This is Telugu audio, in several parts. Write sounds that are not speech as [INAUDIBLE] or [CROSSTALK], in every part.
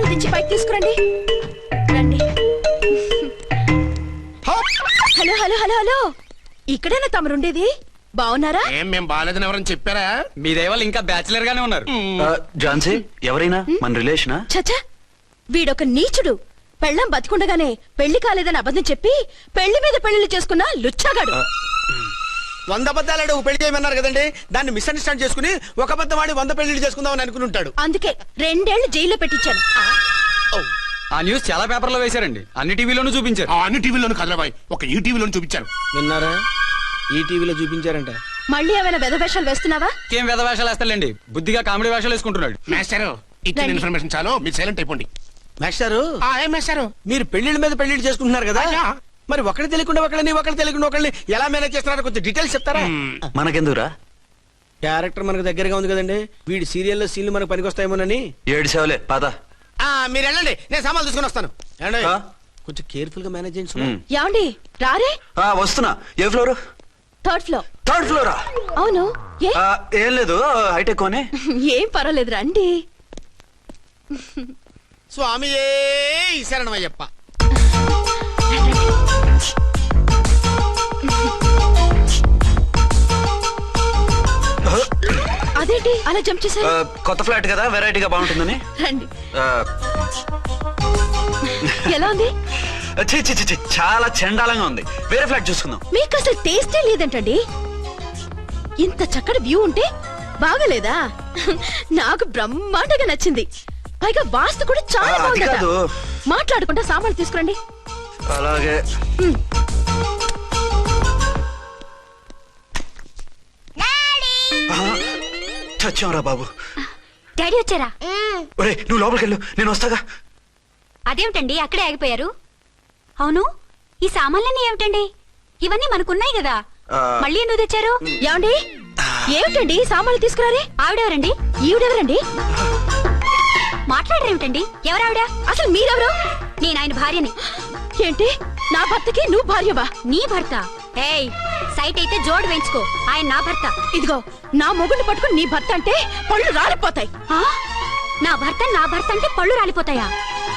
సామాన్లు తెచ్చి పైకి తీసుకురండి. రండి. Hello hello hello hello. ఇక్కడేనా తమరుండేది? బాగున్నారా ఏం మేం బాగాలేదని ఎవరైనా చెప్పారా? మీ దయవల్ల ఇంకా బ్యాచిలర్ గానే ఉన్నారు. ఆ, ఝాన్సీ ఎవరైనా? మన రిలేషనా? చచ్చా వీడొక నీచుడు. పెళ్ళం బతికుండగానే పెళ్ళి కాలేదని అబద్ధం చెప్పి పెళ్ళి మీద పెళ్ళిళ్ళు చేసుకున్న లుచ్చాగాడు. వంద అబద్ధాలు ఒక పెళ్ళి చేయమన్నారు కదండి. దాన్ని మిస్అండర్స్టాండ్ చేసుకుని ఒక అబద్ధం వాడి వంద పెళ్ళి చేసుకుందామని అనుకుని ఉంటాడు అందుకే రెండేళ్ళు జైల్లో పెట్టించాను. ఆ? న్యూస్ చాలా పేపర్లో వేశారండి. అన్ని టీవీలోనూ చూపించారు. ఆ అన్ని టీవీలోను కదలబాయ్ ఒక ఈ టీవీలోను చూపించాను విన్నారా? ఈ టీవీలో చూపించారంట. మళ్ళీ ఏమైనా వెధవేషాలు వేస్తున్నావా? ఏం వేద వేషాలు వేస్తాడండి బుద్ధిగా కామెడీ వేషాలు వేసుకుంటున్నాడు. మాస్టారు ఇచ్చిన. ఇన్ఫర్మేషన్ చాలు. మీరు సైలెంట్ అయిపోండి. మాస్టారు ఆ, ఏం మాస్టారు మీరు పెళ్ళిళ్ళ మీద పెళ్ళిళ్ళు చేసుకుంటున్నారు కదా. మరి ఒకటి తెలియకుండా ఒకళ్ళని ఒకళ్ళు తెలియకుండా ఒకళ్ళని ఎలా మేనేజ్ చేస్తున్నారో కొంచెం డీటెయిల్స్ చెప్తారా? మనకెందుకురా? క్యారెక్టర్ మనకు దగ్గరగా ఉంది కదండి. వీడి సీరియల్లో సీన్లు మనకు పనికొస్తాయేమోనని. ఏడు సేవలే పద. ఆ, మీరు వెళ్ళండి. నేను సామాన్లు తీసుకుని వస్తాను. ఏమండి? కొంచెం కేర్ఫుల్గా మేనేజ్ చేయండి. యాండి రారే? ఆ, వస్తున్నా. ఏ ఫ్లోర్? థర్డ్ ఫ్లోర్ థర్డ్ ఫ్లోరా అవును. ఏ? లేదు. హైటెక్ కోనే. [LAUGHS] ఏం పర్వాలేదు రండి. స్వామి ఏ శరణమయ్యప్ప అదేంటి? అలా జంప్ ఆ, చేశారు కొత్త ఫ్లాట్ కదా వెరైటీగా బాగుంటుందని. రండి. ఆ, ఎలా ఉంది? ఛీ, ఛీ, ఛీ, ఛీ, చాలా చండాలంగా ఉంది. వేరే ఫ్లాట్ చూసుకుందాం. మీకు అసలు టేస్టే లేదంటండి. ఇంత చక్కటి వ్యూ ఉంటే బాగలేదా? నాకు బ్రహ్మాండంగా నచ్చింది. పైగా వాస్తు కూడా చాలా ఆ, అది బాగుందట. కాదు. మాట్లాడకుండా సామాన్లు తీసుకురండి. అలాగే. చచ్చాంరా బాబు. డాడీ వచ్చారా? ఒరే నువ్వు లోపలికి వెళ్ళు. నేను వస్తాగా. అదేమిటండి అక్కడే ఆగిపోయారు? అవును ఈ సామాన్లన్నీ ఏమిటండి? ఇవన్నీ మనకున్నాయి కదా. మళ్ళీ ఎందుకు తెచ్చారు? ఏమండి? ఏమిటండి సామాన్లు తీసుకురారే? ఆవిడెవరండి? ఈవిడెవరండి? మాట్లాడరేమిటండి? ఎవరావిడ? అసలు మీరెవరు? నేను ఆయన భార్యని. ఏంటి? నా భర్తకి నువ్వు భార్యవా? నీ భర్త? ఏయ్ సైట్ అయితే జోడు వేయించుకో. ఆయన నా భర్త. ఇదిగో నా మొగుడిని పట్టుకుని నీ భర్త అంటే పళ్ళు రాలిపోతాయి. ఆ? నా భర్త నా భర్త అంటే పళ్ళు రాలిపోతాయా?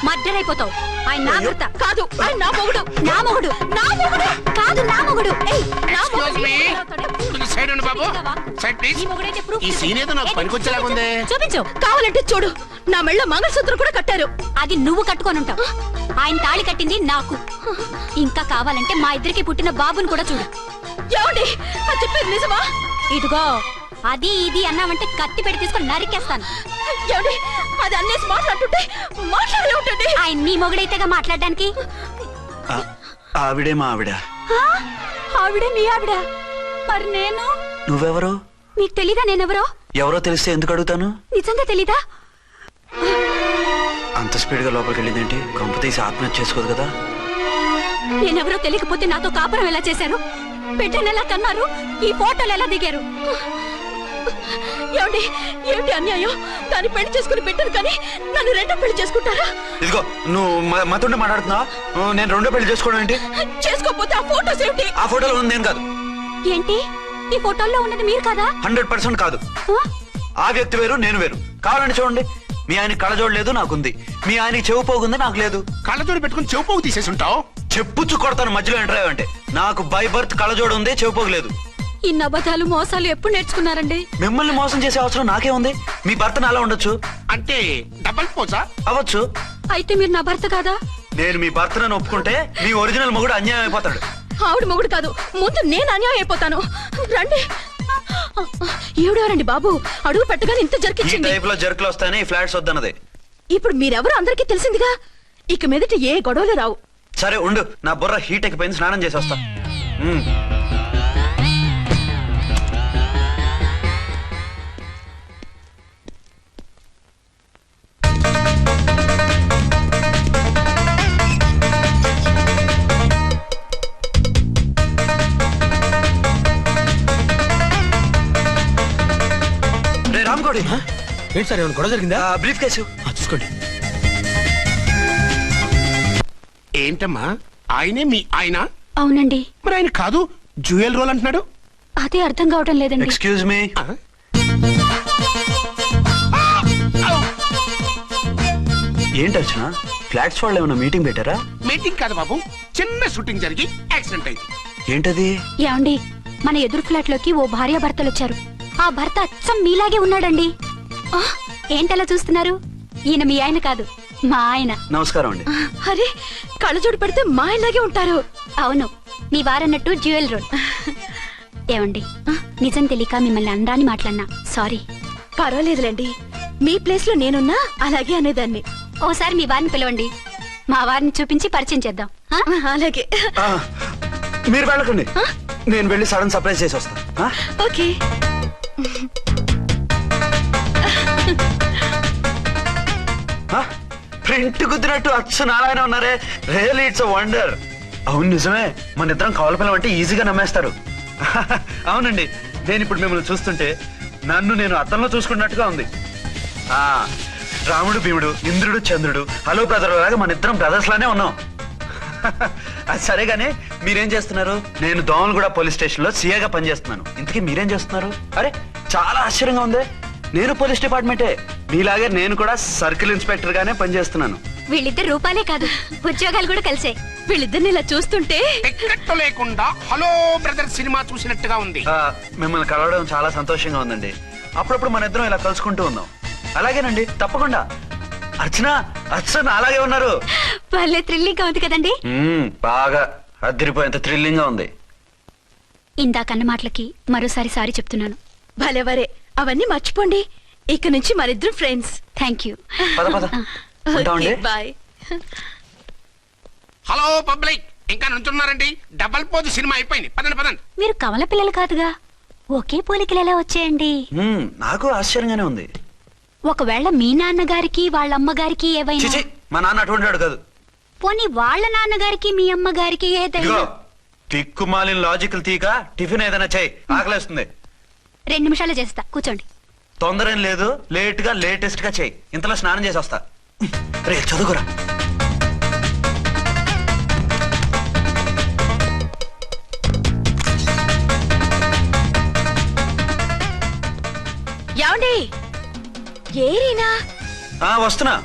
మర్డర్ అయిపోతావు ఆయన నా భర్త. కాదు ఆయన నా మొగుడు. నా మొగుడు. నా మొగుడు. కాదు నా మొగుడు. ఏయ్, నా Excuse మొగుడు. me. కొంచెం సైడ్ ఉండు బాబు. సైడ్ ప్లీజ్ ఈ మొగుడైతే proof ఈ సీన్ ఏదో నాకు ఏది? పనికొచ్చేలాగా ఉంది. చూపించు. కావాలంటే చూడు. నా మెళ్ళ మంగళసూత్రం కూడా కట్టారు. అది నువ్వు కట్టుకొని ఉంటావు. ఆయన తాళి కట్టింది నాకు. ఇంకా కావాలంటే మా ఇద్దరికి పుట్టిన బాబుని కూడా చూడు. ఏమండి? అది చెప్పేది నిజమా? ఇదిగో అది ఇది అన్నావంటే కత్తి పెట్టి తీసుకొని నరికేస్తాను. ఏమండి? అది అన్నేసి మాట్లాడుతుంటే మాట్లాడే ఉంటుంది ఆయన నీ మొగుడైతేగా మాట్లాడడానికి? ఆ, ఆవిడే మా ఆవిడ. ఆ? ఆవిడే మీ ఆవిడ. మరి నేను? నువ్వెవరు? మీకు తెలీదా నేనెవరో? ఎవరో తెలిస్తే ఎందుకు అడుగుతాను? నిజంగా తెలీదా? అంత స్పీడ్గా లోపలికి వెళ్ళిందేంటి? కంప తీసి ఆత్మహత్య చేసుకోదు కదా? నేనెవరో తెలియకపోతే నాతో కాపురం ఎలా చేశారు? బిడ్డను ఎలా కన్నారు? ఈ ఫోటోలు ఎలా దిగారు? ఏమండి ఏమిటి అన్యాయం? దాన్ని పెళ్ళి చేసుకుని పెట్టను కానీ నన్ను రెండో పెళ్ళి చేసుకుంటారా? ఇదిగో నువ్వు మ- మతుండి మాట్లాడుతున్నావా? నేను రెండో పెళ్ళి చేసుకోవడం ఏంటి? చేసుకోకపోతే ఆ ఫోటోస్ ఏమిటి? ఆ ఫోటోలో ఉంది నేను కాదు. ఏంటి? ఈ ఫోటోల్లో ఉన్నది మీరు కదా? హండ్రెడ్ పర్సెంట్ కాదు. ఆ? ఆ వ్యక్తి వేరు నేను వేరు. కావాలంటే చూడండి మీ ఆయన కళ్ళజోడు లేదు నాకుంది. మీ ఆయనకి చెవు పోగుంది నాకు లేదు. కళ్ళజోడు పెట్టుకుని చెవు పోగు తీసేసి ఉంటావు? చెప్పుచ్చు కొడతాను మధ్యలో ఎంటర్ అంటే నాకు బై బర్త్ కళ్ళజోడు ఉంది చెవు పోగు లేదు ఇన్ని అబద్ధాలు మోసాలు ఎప్పుడు నేర్చుకున్నారండి? మిమ్మల్ని మోసం చేసే అవసరం నాకే ఉంది. మీ భర్తను అలా ఉండొచ్చు. అంటే డబల్ పోసా? అవ్వచ్చు. అయితే మీరు నా భర్త కాదా? నేను మీ భర్తను ఒప్పుకుంటే మీ ఒరిజినల్ మొగుడు అన్యాయం అయిపోతాడు. ఆవిడ మొగుడు కాదు. ముందు నేను అన్యాయం అయిపోతాను. రండి. ఈవిడెవరండి బాబు? అడుగు పెట్టగానే ఇంత ఈ జరికిచ్చింది టైప్లో జర్కులు వస్తాయని ఈ ఫ్లాట్స్ వద్దన్నది. ఇప్పుడు మీరెవరు అందరికీ తెలిసిందిగా? ఇక మీదట ఏ గొడవలు రావు. సరే ఉండు. నా బుర్ర హీట్ ఎక్కిపోయింది స్నానం చేసి వస్తా ఉమ్. రే రామ్కోడి ఏంటి సార్ ఏమైనా గొడవ జరిగిందా? Briefcase. ఆ, చూసుకోండి. ఏంటమ్మా? ఆయనే మీ ఆయన? అవునండి. మరి ఆయన కాదు జ్యూయల్ రోల్ అంటున్నాడు? అదే అర్థం కావటం లేదండి. ఎక్స్క్యూజ్ మీ ఆ? ఏంటి అర్చన? ఫ్లాట్స్ వాళ్ళు ఏమైనా మీటింగ్ పెట్టారా? మీటింగ్ కాదు బాబు. చిన్న షూటింగ్ జరిగి యాక్సిడెంట్ అయింది. ఏంటది? ఏమండి? మన ఎదురు ఫ్లాట్లోకి ఓ భార్య భర్తలు వచ్చారు. ఆ భర్త అచ్చం మీలాగే ఉన్నాడండి. ఆ, ఏంటలా చూస్తున్నారు? ఈయన మీ ఆయన కాదు మా ఆయన. నమస్కారం అండి. అరే కళ్ళజోడు పెడితే మా ఇలాగే ఉంటారు. అవును మీ వారన్నట్టు జ్యువెల్ రోడ్. ఏమండి నిజం తెలియక మిమ్మల్ని అందాన్ని మాట్లాడినా? సారీ. పర్వాలేదులేండి మీ ప్లేస్లో నేనున్నా అలాగే అనేదాన్ని. ఓసారి మీ వారిని పిలవండి మా వారిని చూపించి పరిచయం చేద్దాం. ఆ? అలాగే. ఆ, మీరు వెళ్ళకండి. నేను వెళ్ళి సడన్ సర్ప్రైజ్ చేసి వస్తాను? ఓకే. ప్రింట్ కుదిరినట్టు అచ్చు నారాయణ ఉన్నారే. Real it's wonder. అవును నిజమే. మన ఇద్దరం కవల పిల్లం అంటే ఈజీగా నమ్మేస్తారు. [LAUGHS] అవునండి. నేను ఇప్పుడు మిమ్మల్ని చూస్తుంటే నన్ను నేను అర్థంలో చూసుకున్నట్టుగా ఉంది. ఆ రాముడు భీముడు ఇంద్రుడు చంద్రుడు హలో బ్రదర్ లాగా మన ఇద్దరం బ్రదర్స్ లానే ఉన్నాం. [LAUGHS] అది సరే గానీ మీరేం చేస్తున్నారు? నేను దోమలగూడ పోలీస్ స్టేషన్లో సీఏగా పనిచేస్తున్నాను. ఇంతకీ మీరేం చేస్తున్నారు? అరే చాలా ఆశ్చర్యంగా ఉంది. నేను పోలీస్ డిపార్ట్మెంటే. మీలాగే నేను కూడా సర్కిల్ ఇన్స్పెక్టర్ గానే పనిచేస్తున్నాను. వీళ్ళిద్దరు రూపాలే కాదు ఉద్యోగాలు కూడా కలిసే. వీళ్ళిద్దరిని ఇలా చూస్తుంటే టిక్కెట్ లేకుండా హలో బ్రదర్ సినిమా చూసినట్టుగా ఉంది. ఆ, మిమ్మల్ని కలవడం చాలా సంతోషంగా ఉందండి. అప్పుడప్పుడు మన ఇద్దరం ఇలా కలుసుకుంటూ ఉన్నాం అలాగేనండి తప్పకుండా. అర్చన అర్చన అలాగే ఉన్నారు. వాళ్ళే థ్రిల్లింగ్గా ఉంది కదండి. మ్మ్, బాగా అదిరిపోయేంత థ్రిల్లింగ్గా ఉంది. ఇందాకన్న మాటలకి మరోసారి సారీ చెప్తున్నాను. భలేవరే అవన్నీ మర్చిపోండి. ఇక నుంచి మరిద్దరు ఫ్రెండ్స్ థ్యాంక్ యూ పద పద. ఉంటామండి బాయ్ హలో పబ్లిక్ ఇంకా నుంచున్నారండి. డబల్ పోజ్ సినిమా అయిపోయింది. పదండి పదండి. మీరు కమల పిల్లలు కాదుగా. ఒకే పోలికలు ఎలా వచ్చాయండి? మ్మ్, నాకు ఆశ్చర్యంగానే ఉంది. ఒకవేళ మీ నాన్నగారికి వాళ్ళ అమ్మగారికి ఏవైనా చిచి మా నాన్న అటువంటి వాడు కాదు. పోనీ వాళ్ళ నాన్నగారికి మీ అమ్మగారికి ఏదైనా ఇదిగో తిక్కుమాలిన లాజికల్ తీక టిఫిన్ ఏదైనా చేయి. ఆకలేస్తుంది. రెండు నిమిషాలు చేస్తా. కూర్చోండి. తొందర ఏం లేదు. లేట్గా లేటెస్ట్గా చేయి. ఇంతలో స్నానం చేసి వస్తా. రే చదువుకురా. ఏమండి? ఏరీనా? ఆ, వస్తున్నా.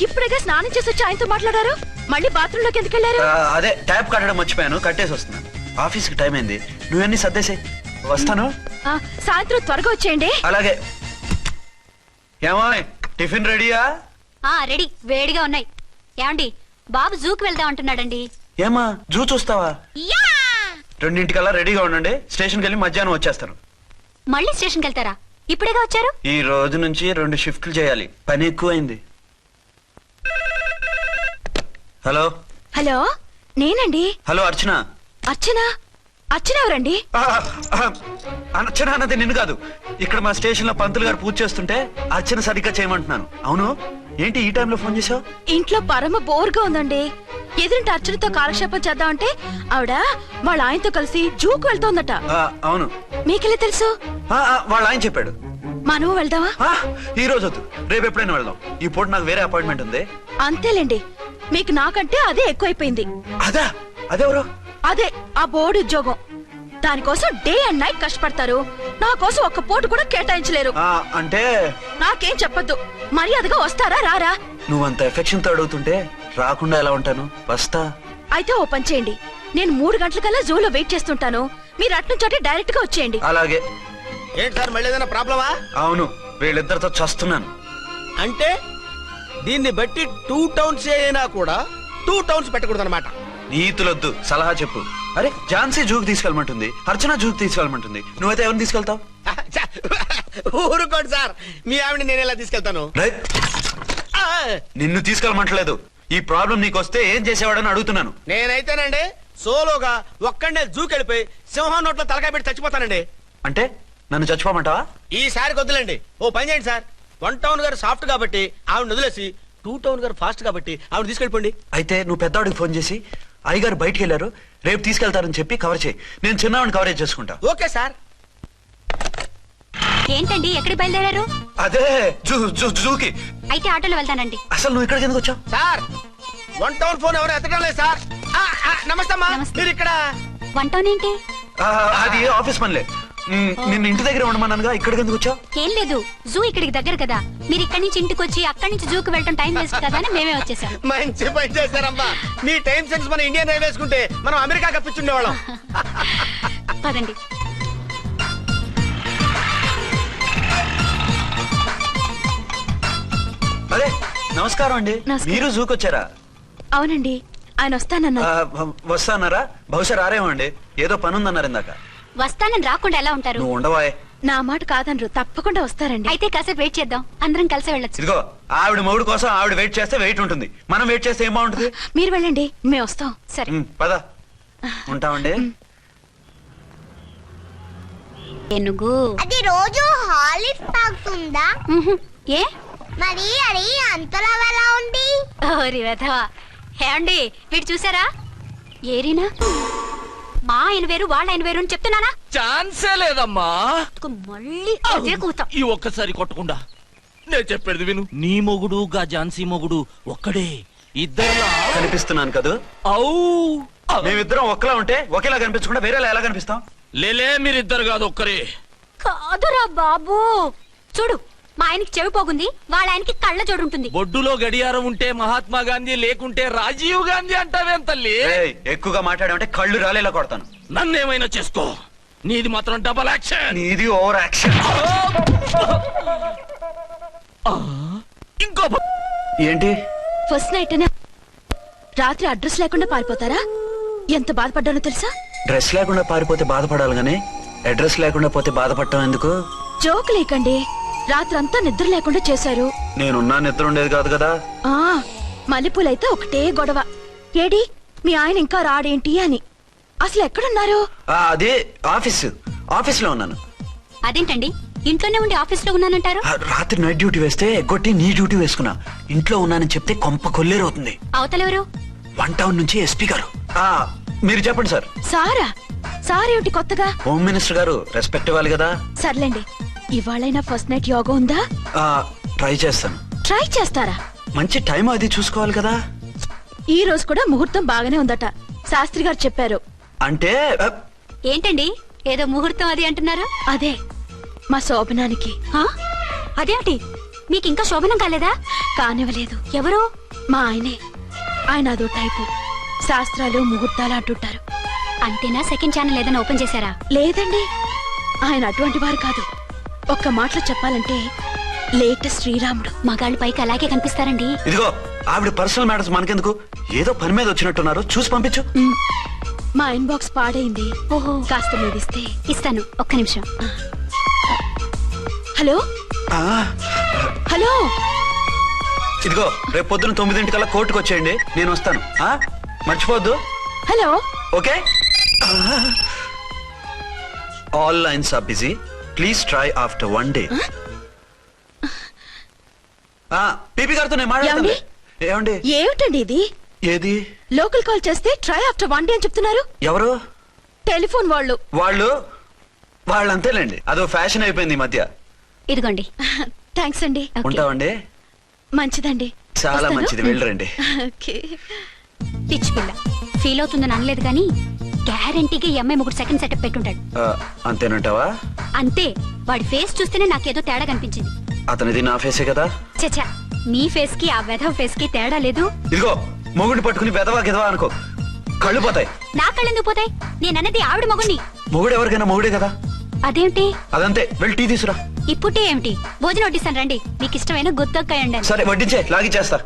ఇప్పుడేగా స్నానం చేసి వచ్చి ఆయనతో మాట్లాడారు? మళ్ళీ బాత్రూమ్లోకి ఎందుకు వెళ్ళారు? ఆ, అదే ట్యాప్ కట్టడం మర్చిపోయాను. కట్టేసి వస్తున్నాను ఆఫీస్కి టైం అయింది. నువ్వన్నీ సర్దేసే వస్తాను? ఆ, సాయంత్రం త్వరగా వచ్చేయండి. అలాగే. ఏమో టిఫిన్ రెడీయా? ఆ రెడీ. వేడిగా ఉన్నాయి. ఏమండి బాబు జూకి వెళ్దాం అంటున్నాడండి. ఏమా జూ చూస్తావా? యా! రెండింటికల్లా రెడీగా ఉండండి. స్టేషన్కి వెళ్ళి మధ్యాహ్నం వచ్చేస్తాను. మళ్ళీ స్టేషన్కి వెళ్తారా ఇప్పుడేగా వచ్చారు? ఈ రోజు నుంచి రెండు షిఫ్ట్లు చేయాలి. పని ఎక్కువైంది. హలో? హలో నేనండి. హలో అర్చన. అర్చన? ఆ, అర్చన అన్నది నిన్ను కాదు. ఇక్కడ మా స్టేషన్లో పంతులు గారు పూజ చేస్తుంటే అర్చన సరిగ్గా చేయమంటున్నాను. అవును? ఏంటి ఈ టైంలో ఫోన్ చేసావు ఇంట్లో పరమ బోర్గా ఉందండి. ఎదురింటి అర్చనతో కాలక్షేపం చేద్దామంటే ఆవిడ వాళ్ళ ఆయనతో కలిసి జూకు వెళ్తోందట. అవును. మీకెళ్ళి తెలుసు? వాళ్ళ ఆయన చెప్పాడు. మనము వెళ్దామా? ఆ, ఈ రోజు వద్దు. రేపు ఎప్పుడైనా వెళ్దాం. ఈ పూట నాకు వేరే అపాయింట్మెంట్ ఉంది. అంతేలేండి. మీకు నాకంటే అదే ఎక్కువైపోయింది. అదా? అదెవరు? అదే ఆ బోర్డు ఉద్యోగం. దానికోసం డే అండ్ నైట్ కష్టపడతారు. నా కోసం ఒక్క పోటు కూడా కేటాయించలేరు. ఆ, అంటే? నాకేం చెప్పొద్దు. మర్యాదగా వస్తారా రారా? నువ్వంత ఎఫెక్షన్తో అడుగుతుంటే రాకుండా ఎలా ఉంటాను? వస్తా. అయితే ఓ పని చేయండి. నేను మూడు గంటలకల్లా జూలో వెయిట్ చేస్తుంటాను. మీరు అట్నుంచోటి డైరెక్ట్గా వచ్చేయండి. అలాగే. ఏంటి సార్ మళ్ళీ ఏదైనా ప్రాబ్లమా? అవును వీళ్ళిద్దరితో చస్తున్నాను. అంటే దీన్ని బట్టి టూ టౌన్స్ అయినా కూడా టూ టౌన్స్ పెట్టకూడదు అనమాట నీతులొద్దు సలహా చెప్పు. అరే ఝాన్సీ జూకి తీసుకెళ్ళమంటుంది. అర్చన జూకి తీసుకెళ్ళమంటుంది. నువ్వైతే ఎవరిని తీసుకెళ్తావు? ఊరుకోండి సార్. మీ ఆవిడ నేను ఎలా తీసుకెళ్తాను? నిన్ను తీసుకెళ్ళమంటలేదు. ఈ ప్రాబ్లం నీకు వస్తే ఏం చేసేవాడని అడుగుతున్నాను. నేనైతేనండి సోలోగా ఒక్కడే జూకెళ్ళిపోయి సింహం నోట్లో తలకాయ పెట్టి చచ్చిపోతానండి. అంటే నన్ను చచ్చిపోమంటావా? ఈసారి వద్దులేండి. ఓ పని చేయండి సార్. వన్ టౌన్ గారు సాఫ్ట్ కాబట్టి ఆవిడ వదిలేసి టూ టౌన్ గారు ఫాస్ట్ కాబట్టి ఆవిడ తీసుకెళ్ళిపోండి. అయితే నువ్వు పెద్దవాడికి ఫోన్ చేసి అయ్యగారు బయటికి వెళ్ళారు. రేపు తీసుకెళ్తారని చెప్పి కవర్ చేయి. నేను చిన్నవాడిని కవరేజ్ చేసుకుంటా ఓకే సార్. ఏంటండి ఎక్కడికి బయలుదేరారు? అదే జూ జూ జూకి. అయితే ఆటోలో వెళ్తానండి. అసలు నువ్వు ఇక్కడికి ఎందుకు వచ్చావు? సార్ వన్ టౌన్ ఫోన్ ఎవరు ఎత్తడం లేదు సార్. నమస్తే అమ్మా. నమస్తే. మీరు ఇక్కడ వంటోనేంటి ఆ, అది ఆఫీస్ పనిలే. నిన్ను ఇంటి దగ్గర ఉండమన్నానుగా ఇక్కడికి ఎందుకు వచ్చావు? ఏం లేదు జూ ఇక్కడికి దగ్గర కదా. మీరు ఇక్కడి నుంచి ఇంటికి వచ్చి అక్కడి నుంచి జూకి వెళ్ళటం టైం వేస్ట్ కదా అని మేమే వచ్చేసాం. మంచి పని చేశారమ్మా. మీ టైం సెన్స్ మన ఇండియన్ రైల్వేస్ కుంటే మనం అమెరికా కప్పించుండేవాళ్ళం పదండి. అరే నమస్కారం అండి. మీరు జూకొచ్చారా? అవునండి ఆయన వస్తానన్నారు. ఆ, వ- వస్తానారా బహుశా రారేమో అండి. ఏదో పని ఉందన్నారు ఇందాక. వస్తానని రాకుండా ఎలా ఉంటారు? నువ్వు ఉండవాయే. నా మాట కాదనరు తప్పకుండా వస్తారండి. అయితే కాసేపు వెయిట్ చేద్దాం. అందరం కలిసి వెళ్ళొచ్చు. ఇదిగో ఆవిడ మొగుడు కోసం ఆవిడ వెయిట్ చేస్తే వెయిట్ ఉంటుంది. మనం వెయిట్ చేస్తే ఏం బాగుంటుంది? మీరు వెళ్ళండి మేము వస్తాం. సరే. మ్, పద. ఉంటామండి. ఏనుగు. అది రోజు హాలిక్స్ తాగుతుందా? ఉహు. ఏ? మరి అది అంతలా ఎలా ఉంది? ఓరి వెధవా. ఏమండి వీడు చూసారా? ఏరినా? మా ఆయన వేరు వాళ్ళ ఆయన వేరు అని చెప్తున్నానా? ఛాన్సే లేదమ్మా. మళ్ళీ అదే కూతాం. ఈ ఒక్కసారి కొట్టకుండా. నేను చెప్పేది విను. నీ మొగుడు గా ఝాన్సీ మొగుడు ఒక్కడే. ఇద్దరులా కనిపిస్తున్నాను కదా. మేమిద్దరం ఒకేలా ఉంటే ఒకేలా కనిపించకుండా వేరేలా ఎలా కనిపిస్తాం? లేలే మీరిద్దరు కాదు ఒక్కరే. కాదురా బాబు. చూడు మా ఆయనకి చెవి పోగుంది వాళ్ళ ఆయనకి కళ్ళ జోడు ఉంటుంది బొడ్డులో గడియారం ఉంటే మహాత్మా గాంధీ లేకుంటే రాజీవ్ గాంధీ అంటావేం తల్లి? ఏయ్, ఎక్కువగా మాట్లాడామంటే కళ్ళు రాలేలా కొడతాను. నన్నేమైనా చేసుకో? నీది మాత్రం డబల్ యాక్షన్ నీది ఓవర్ యాక్షన్ ఇంకో ఏంటి? ఫస్ట్ నైట్ రాత్రి అడ్రస్ లేకుండా పారిపోతారా? ఎంత బాధపడ్డానో తెలుసా? డ్రెస్ లేకుండా పారిపోతే బాధపడాలి గానీ అడ్రస్ లేకుండా పోతే బాధపడటం ఎందుకు? జోక్ లేకండి. రాత్రంతా నిద్ర లేకుండా చేశారు. నేనున్నా నిద్ర ఉండేది కాదు కదా? ఆ మల్లెపూలైతే ఒకటే గొడవ. ఏడి మీ ఆయన ఇంకా రాడేంటి అని. అసలు ఎక్కడున్నారు? ఆ, అదే ఆఫీస్. ఆఫీస్లో ఉన్నాను. అదేంటండి? ఇంట్లోనే ఉండి ఆఫీస్లో ఉన్నానంటారు రాత్రి నైట్ డ్యూటీ వేస్తే ఎగ్గొట్టి నీ డ్యూటీ వేసుకున్నా. ఇంట్లో ఉన్నానని చెప్తే కొంప కొల్లేరవుతుంది. అవతలెవరు? వన్ టౌన్ నుంచి ఎస్పీ గారు. ఆ, మీరు చెప్పండి సార్. సారా? సారేమిటి కొత్తగా? హోమ్ మినిస్టర్ గారు రెస్పెక్ట్ ఇవ్వాలి కదా? సర్లేండి. ఇవాళైనా ఫస్ట్ నైట్ యోగా ఉందా? ఆ, ట్రై చేస్తాను. ట్రై చేస్తారా? మంచి టైం అది చూసుకోవాలి కదా. ఈ రోజు కూడా ముహూర్తం బాగానే ఉందట. శాస్త్రి గారు చెప్పారు. అంటే ఏంటండి? ఏదో ముహూర్తం అది అంటున్నారు? అదే. మా శోభనానికి. ఆ? అదేమిటి? మీకు ఇంకా శోభనం కాలేదా? కానివ్వలేదు. ఎవరు? మా ఆయనే. ఆయన అదో టైపు శాస్త్రాలు ముహూర్తాలు అంటుంటారు. అంతేనా? సెకండ్ ఛానల్ ఏదైనా ఓపెన్ చేశారా? లేదండి. ఆయన అటువంటి వారు కాదు. ఒక్క మాటలో చెప్పాలంటే లేటెస్ట్ శ్రీరాముడు మగాళ్ళు పైకి అలాగే కనిపిస్తారండి. ఇదిగో ఆవిడ పర్సనల్ మ్యాటర్స్ మనకెందుకు? ఏదో పని మీద వచ్చినట్టున్నారు. చూసి పంపించు. మ్, ఇన్బాక్స్ పాడైంది. ఓహో. కాస్త మీదిస్తే ఇస్తాను. ఒక్క నిమిషం. హలో? ఆ, హలో? ఇదిగో రేపు పొద్దున తొమ్మిదింటికల్లా కోర్టుకు వచ్చేయండి. నేను వస్తాను. ఆ? మర్చిపోవద్దు hello? Okay? All lines are busy. Please try after one day PP గారితో నేను మాట్లాడుతుంది ఏమండి? ఏమిటండి ఇది? ఏది? లోకల్ కాల్ చేస్తే ట్రై ఆఫ్టర్ వన్ డే అని చెప్తున్నారు. ఎవరు? టెలిఫోన్ వాళ్ళు. వాళ్ళు? వాళ్ళు అంతేలేండి అదో ఫ్యాషన్ అయిపోయింది ఈ మధ్య. ఇదిగోండి. థ్యాంక్స్ అండి. ఉంటామండి మంచిదండి. చాలా. మంచిది. వెళ్ళరండి ఓకే [LAUGHS] పిచ్చి పిల్ల. ఫీల్ అవుతుందని అనలేదు కానీ గ్యారంటీగా ఈ అమ్మాయి ముగ్గురు సెకండ్ సెటప్ పెట్టుంటాడు. ఆ, అంతేనంటావా? అంతే. వాడి ఫేస్ చూస్తేనే నాకేదో తేడా కనిపించింది. అతనిది నా ఫేసే కదా? చచ్చా మీ ఫేస్కి ఆ వెధవ ఫేస్కి తేడా లేదు. ఇదిగో మొగుడిని పట్టుకుని బెదవా గెదవా అనుకో. కళ్ళు పోతాయి. నా కళ్ళెందుకు పోతాయి? నేనన్నది ఆవిడ మగుణ్ణి మొగుడు ఎవరికైనా మొగుడే కదా? అదేమిటి అదంతే. వెళ్ళి టీ తీసురా. ఇప్పుడే ఏమిటి? భోజనం వడ్డిస్తాను రండి. మీకు ఇష్టమైన గుత్తొక్కాయ ఉండాలి సరే వడ్డించే. లాగిచ్చేస్తా